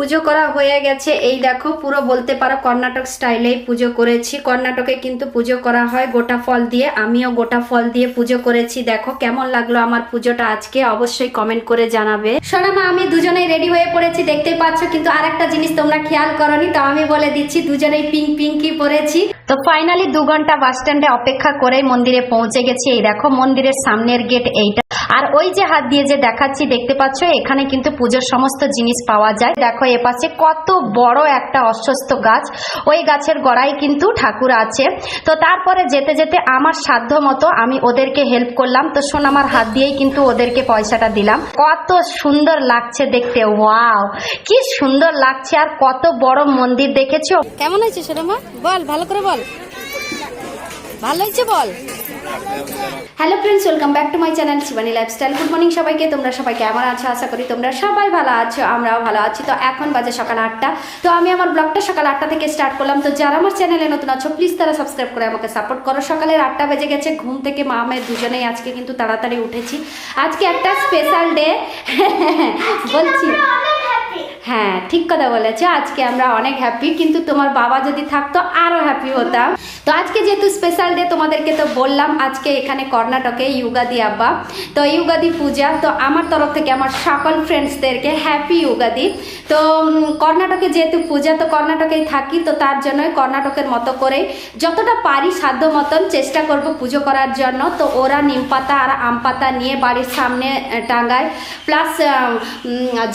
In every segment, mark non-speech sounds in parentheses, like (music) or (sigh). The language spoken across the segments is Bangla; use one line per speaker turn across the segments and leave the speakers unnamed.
পুজো করা হয়ে গেছে। এই দেখো, পুরো বলতে পারো কর্ণাটক স্টাইলেই পুজো করেছি। কর্ণাটকে কিন্তু পুজো করা হয় গোটা ফল দিয়ে। আমিও গোটা ফল দিয়ে পুজো করেছি। দেখো কেমন লাগল আমার পুজোটা আজকে, অবশ্যই কমেন্ট করে জানাবে। সোনামা, আমি দুজনেই রেডি হয়ে পড়েছি, দেখতে পাচ্ছ, কিন্তু আরেকটা জিনিস তোমরা খেয়াল করনি তো আমি বলে দিচ্ছি, দুজনেই পিঙ্ক পিঙ্কই পরেছি। তো ফাইনালি দু ঘণ্টা বাস স্ট্যান্ডে অপেক্ষা করে মন্দিরে পৌঁছে গেছি। এই দেখো মন্দিরের সামনের গেট এইটা। আর ওই যে হাত দিয়ে যে দেখাচ্ছি, দেখতে পাচ্ছ? এখানে কিন্তু পুজোর সমস্ত জিনিস পাওয়া যায়। দেখো এপাশে কত বড় একটা অশ্বস্থ গাছ। ওই গাছের গোড়ায় কিন্তু ঠাকুর আছে। তো তারপরে যেতে যেতে আমার সাধ্য মতো আমি ওদেরকে হেল্প করলাম। তো শোন, আমার হাত দিয়েই কিন্তু ওদেরকে পয়সাটা দিলাম। কত সুন্দর লাগছে দেখতে। ওয়াও! কি সুন্দর লাগছে আর কত বড় মন্দির দেখেছ?
কেমন হয়েছে সোনামা? বল, ভালো করে বল। ভালো বল?
Hello friends welcome back to my channel Shivani lifestyle good morning সবাইকে তোমরা সবাই কেমন আছো? আশা করি তোমরা সবাই ভালো আছো আমরাও ভালো আছি। তো এখন বাজে সকাল আটটা। তো আমি আমার ব্লগটা সকাল আটটা থেকে স্টার্ট করলাম। তো যারা আমার চ্যানেলে নতুন আছো প্লিজ তারা সাবস্ক্রাইব করে আমাকে সাপোর্ট করো। সকালের আটটা বেজে গেছে ঘুম থেকে মা মেয়ে দুজনেই আজকে কিন্তু তাড়াতাড়ি উঠেছি। আজকে একটা স্পেশাল ডে (laughs) বলছি। হ্যাঁ ঠিক কথা বলেছ। আজকে আমরা অনেক হ্যাপি কিন্তু তোমার বাবা যদি থাকতো, আরও হ্যাপি হতাম। তো আজকে যেহেতু স্পেশাল ডে তোমাদেরকে তো বললাম, আজকে এখানে কর্ণাটকে ইউগাদি আব্বা। তো ইউগাদি পূজা, তো আমার তরফ থেকে আমার সকল ফ্রেন্ডসদেরকে হ্যাপি ইউগাদি তো কর্ণাটকে যেহেতু পূজা, তো কর্ণাটকেই থাকি, তো তার জন্যই কর্ণাটকের মতো করে যতটা পারি সাধ্য মতন চেষ্টা করব পুজো করার জন্য। তো ওরা নিম পাতা আর আম পাতা নিয়ে বাড়ির সামনে টাঙ্গায় প্লাস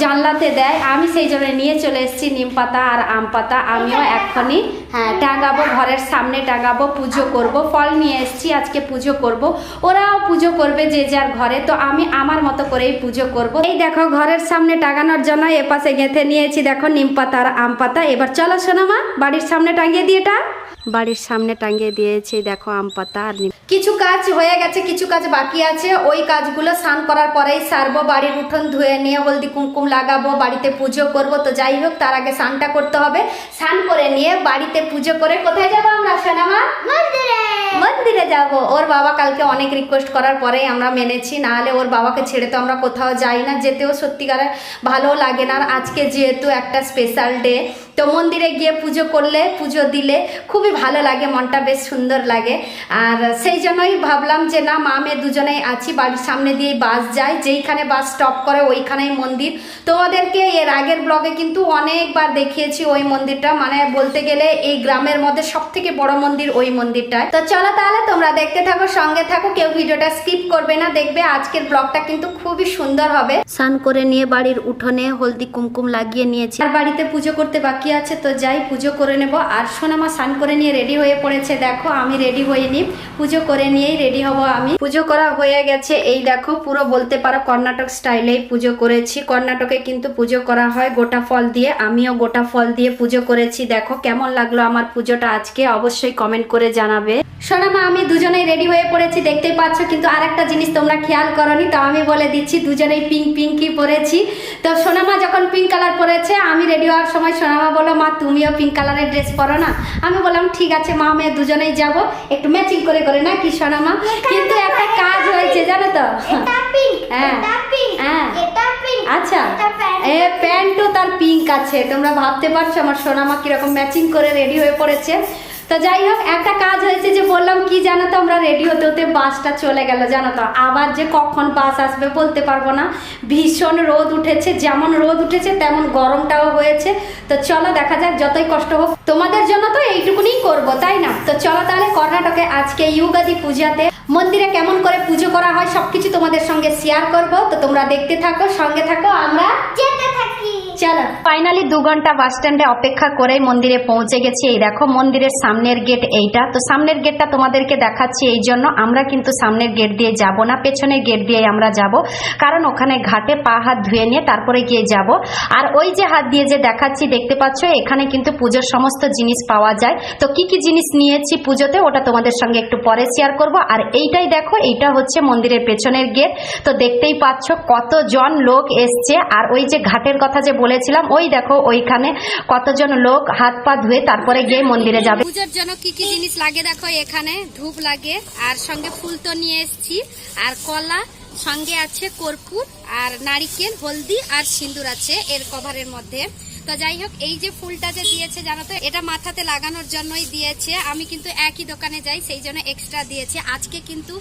জানলাতে দেয়। আমি সেই জন্য নিয়ে চলে এসেছি নিম পাতা আর আম পাতা। আমিও এখনই হ্যাঁ টাঙ্গাবো ঘরের সামনে টাঙ্গাবো পুজো করব ফল নিয়ে এসেছি আজকে পুজো করব। ওরাও পুজো করবে যে যার ঘরে তো আমি আমার মতো করেই পুজো করব। এই দেখো ঘরের সামনে টাঙানোর জন্য এপাশে গেঁথে নিয়েছি দেখো নিম পাতা আর আম পাতা। এবার চলো সোনামা বাড়ির সামনে টাঙিয়ে দিয়ে এটা। বাড়ির সামনে টাঙিয়ে দিয়েছি দেখো আম পাতা আর কিছু কাজ হয়ে গেছে কিছু কাজ বাকি আছে। ওই কাজগুলো স্নান করার পরেই সারবো বাড়ির উঠোন ধুয়ে নিয়ে হলদি কুমকুম লাগাবো বাড়িতে পুজো করব। তো যাই হোক তার আগে স্নানটা করতে হবে। স্নান করে নিয়ে বাড়িতে পুজো করে কোথায় যাব আমরা সোনামা? মন্দিরে। মন্দিরে যাব। ওর বাবা কালকে অনেক রিকোয়েস্ট করার পরেই আমরা মেনেছি নাহলে ওর বাবাকে ছেড়ে তো আমরা কোথাও যাই না যেতেও সত্যিকারে ভালো লাগে না। আর আজকে যেহেতু একটা স্পেশাল ডে তো মন্দিরে গিয়ে পুজো করলে, পুজো দিলে খুবই ভালো লাগে, মনটা বেশ সুন্দর লাগে। আর সেই জন্যই ভাবলাম যে না, মা মেয়ে দুজনেই আছি, বাড়ির সামনে দিয়ে বাস যায় যেইখানে বাস স্টপ করে ওইখানেই মন্দির। তোমাদেরকে এর আগের ব্লগে কিন্তু অনেকবার দেখিয়েছি ওই মন্দিরটা মানে বলতে গেলে এই গ্রামের মধ্যে সব থেকে বড় মন্দির ওই মন্দিরটায়। তো চলো তাহলে তোমরা দেখতে থাকো, সঙ্গে থাকো, কেউ ভিডিওটা স্কিপ করবে না, দেখবে আজকের ব্লগটা কিন্তু খুবই সুন্দর হবে। স্নান করে নিয়ে বাড়ির উঠোনে হলদি কুমকুম লাগিয়ে নিয়েছি। আর বাড়িতে পুজো করতে বাকি আছে, তো যাই, পুজো করে নেব। আর সোনামা স্নান করে নিয়ে রেডি হয়ে পড়েছে। দেখো, আমি রেডি হইনি। পুজো করে নিয়েই রেডি হব আমি। পুজো করা হয়ে গেছে। এই দেখো, পুরো বলতে পারো কর্ণাটক স্টাইলেই পুজো করেছি। কর্ণাটকে কিন্তু পুজো করা হয় গোটা ফল দিয়ে। আমিও গোটা ফল দিয়ে পুজো করেছি। দেখো, কেমন লাগল আমার পুজোটা আজকে? অবশ্যই কমেন্ট করে জানাবে। সোনামা আমি দুজনেই রেডি হয়ে পড়েছি দেখতে পাচ্ছ। কিন্তু আরেকটা জিনিস তোমরা খেয়াল করনি, তো আমি বলে দিচ্ছি, দুজনেই পিঙ্ক পিঙ্কই পরেছি। তো সোনামা যখন পিঙ্ক কালার পরেছে, আমি রেডি হওয়ার সময় সোনামা বলল মা তুমিও পিঙ্ক কালারের ড্রেস পরো না? আমি বললাম ঠিক আছে মা মেয়ে দুজনেই যাব। একটু ম্যাচিং করে করে না কি সোনামা কিন্তু একটা কাজ হয়েছে জানো তো? হ্যাঁ। হ্যাঁ। আচ্ছা। এ প্যান্টও তার পিঙ্ক আছে। তোমরা ভাবতে পারছ আমার সোনামা কীরকম ম্যাচিং করে রেডি হয়ে পড়েছে? তো যাই হোক, একটা কাজ হয়েছে যে বললাম, কি জানো তো আমরা রেডি হতে হতে বাসটা চলে গেল, জানো তো। আবার যে কখন বাস আসবে বলতে পারব না। ভীষণ রোদ উঠেছে, যেমন রোদ উঠেছে, তেমন গরমটাও হয়েছে। তো চলো, দেখা যাক, যতই কষ্ট হোক। তোমাদের জন্য তো এইটুকুনি করব, তাই না? তো চলো তাহলে কর্ণাটকে আজকে ইউগাদি পূজাতে মন্দিরে কেমন করে পুজো করা হয়, সবকিছু তোমাদের সঙ্গে শেয়ার করব। তো তোমরা দেখতে থাকো, সঙ্গে থাকো, আমরা ফাইনালি দু ঘণ্টা বাস স্ট্যান্ডে অপেক্ষা করে মন্দিরে পৌঁছে গেছি। এই দেখো, মন্দিরের সামনের গেট এইটা। তো সামনের গেটটা তোমাদেরকে দেখাচ্ছি এই জন্য। আমরা কিন্তু সামনের গেট দিয়ে যাব না, পেছনের গেট দিয়ে আমরা যাব। কারণ ওখানে ঘাটে পা হাত ধুয়ে নিয়ে তারপরে গিয়ে যাব। আর ওই যে হাত দিয়ে যে দেখাচ্ছি, দেখতে পাচ্ছ, এখানে কিন্তু পুজোর সমস্ত জিনিস পাওয়া যায়। তো কি কি জিনিস নিয়েছি পুজোতে, ওটা তোমাদের সঙ্গে একটু পরে শেয়ার করব। আর এইটাই দেখো, এইটা হচ্ছে মন্দিরের পেছনের গেট তো দেখতেই পাচ্ছ, কতজন লোক এসছে। আর ওই যে ঘাটের কথা যে বলেছিলাম ওই দেখো, ওইখানে কতজন লোক হাত পা ধুয়ে তারপরে গিয়ে মন্দিরে যাবে।
পুজোর জন্য কি কি জিনিস লাগে দেখো এখানে? ধূপ লাগে, আর সঙ্গে ফুল তো নিয়ে এসছি। আর কলা, সঙ্গে আছে কর্পূর, আর নারিকেল, হলদি আর সিঁদুর আছে এর কভারের মধ্যে। তো যাই হোক, এই যে ফুলটা যে দিয়েছে জানো তো, এটা মাথাতে লাগানোর জন্যই দিয়েছে। আমি কিন্তু একই দোকানে যাই, সেই জন্য এক্সট্রা দিয়েছে। আজকে কিন্তু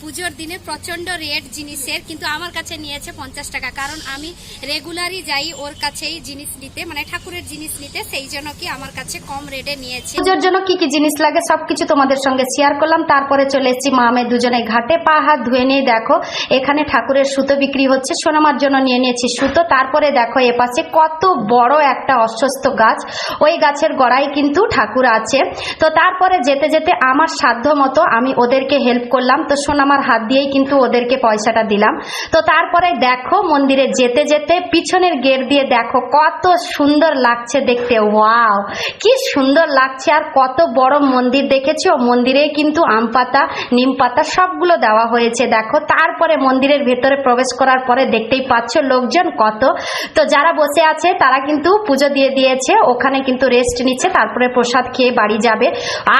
পুজোর দিনে প্রচণ্ড রেট জিনিসের কিন্তু আমার কাছে নিয়েছে পঞ্চাশ টাকা। কারণ আমি রেগুলারই যাই ওর কাছেই জিনিস নিতে মানে ঠাকুরের জিনিস নিতে, সেই জন্য কি আমার কাছে কম রেটে নিয়েছে।
পুজোর জন্য কি কি জিনিস লাগে সবকিছু তোমাদের সঙ্গে শেয়ার করলাম। তারপরে চলে এসেছি মা মেয়ে দুজনে ঘাটে, পা হাত ধুয়ে নিয়ে দেখো, এখানে ঠাকুরের সুতো বিক্রি হচ্ছে। সোনামার জন্য নিয়ে নিয়েছি সুতো। তারপরে দেখো এপাশে কত বড় একটা অস্বস্ত গাছ। ওই গাছের গোড়ায় কিন্তু ঠাকুর আছে। তো তারপরে যেতে যেতে আমার সাধ্য মতো আমি ওদেরকে হেল্প করলাম। তো সোনামার হাত দিয়েই কিন্তু ওদেরকে পয়সাটা দিলাম। তো তারপরে দেখো মন্দিরে যেতে যেতে পিছনের গেট দিয়ে দেখো কত সুন্দর লাগছে দেখতে। ওয়াও! কি সুন্দর লাগছে আর কত বড় মন্দির দেখেছ? মন্দিরে কিন্তু আম পাতা, নিম পাতা সবগুলো দেওয়া হয়েছে দেখো। তারপরে মন্দিরের ভেতরে প্রবেশ করার পরে দেখতেই পাচ্ছ লোকজন কত। তো যারা বসে আছে তারা কিন্তু পুজো দিয়ে দিয়েছে, ওখানে কিন্তু রেস্ট নিচ্ছে, তারপরে প্রসাদ খেয়ে বাড়ি যাবে।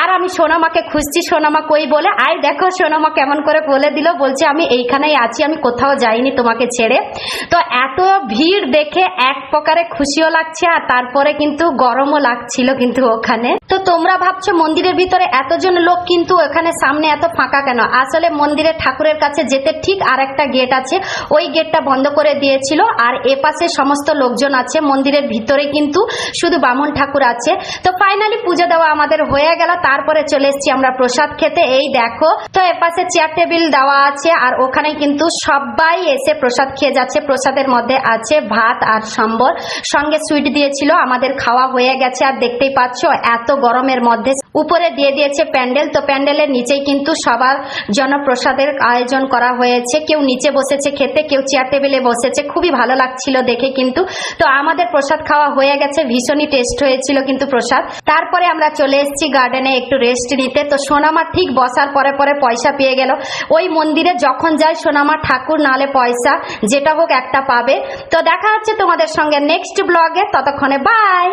আর আমি সোনামাকে খুঁজছি, সোনামা কই বলে, আয় দেখো সোনামা কেমন করে বলে দিল, বলছে আমি এইখানেই আছি, আমি কোথাও যাইনি তোমাকে ছেড়ে। তো এত ভিড় দেখে এক প্রকারে খুশিও লাগছে আর তারপরে কিন্তু গরমও লাগছিল কিন্তু ওখানে। তো তোমরা ভাবছ মন্দিরের ভিতরে এতজন লোক, কিন্তু ওখানে সামনে এত ফাঁকা কেন? আসলে মন্দিরের ঠাকুরের কাছে যেতে ঠিক আর একটা গেট আছে। ওই গেটটা বন্ধ করে দিয়েছিল, আর এপাশে সমস্ত লোকজন আছে। মন্দিরের ভিতরে কিন্তু শুধু বামুন ঠাকুর আছে। তো ফাইনালি পুজো দেওয়া আমাদের হয়ে গেল, তারপরে চলে এসেছি আমরা প্রসাদ খেতে। এই দেখো, তো এপাশে চেয়ার টেবিল দেওয়া আছে, আর ওখানে কিন্তু সবাই এসে প্রসাদ খেয়ে যাচ্ছে। প্রসাদের মধ্যে আছে ভাত আর সম্বর। সঙ্গে সুইট দিয়েছিল, আমাদের খাওয়া হয়ে গেছে। আর দেখতেই পাচ্ছ, এত গরমের মধ্যে। উপরে দিয়ে দিয়েছে প্যান্ডেল। তো প্যান্ডেলের নিচেই কিন্তু সবার জন্য প্রসাদের আয়োজন করা হয়েছে। কেউ নিচে বসেছে খেতে, কেউ চেয়ার টেবিলে বসেছে। খুবই ভালো লাগছিল দেখে কিন্তু। তো আমাদের প্রসাদ খাওয়া হয়ে গেছে। ভীষণই টেস্ট হয়েছিল কিন্তু প্রসাদ। তারপরে আমরা চলে এসেছি গার্ডেনে একটু রেস্ট নিতে। তো সোনামা ঠিক বসার পরে পরে পয়সা পেয়ে গেল। ওই মন্দিরে যখন যায় সোনামা ঠাকুর নালে পয়সা, যেটা হোক একটা পাবে। তো দেখা হচ্ছে তোমাদের সঙ্গে নেক্সট ব্লগে ততক্ষণে বাই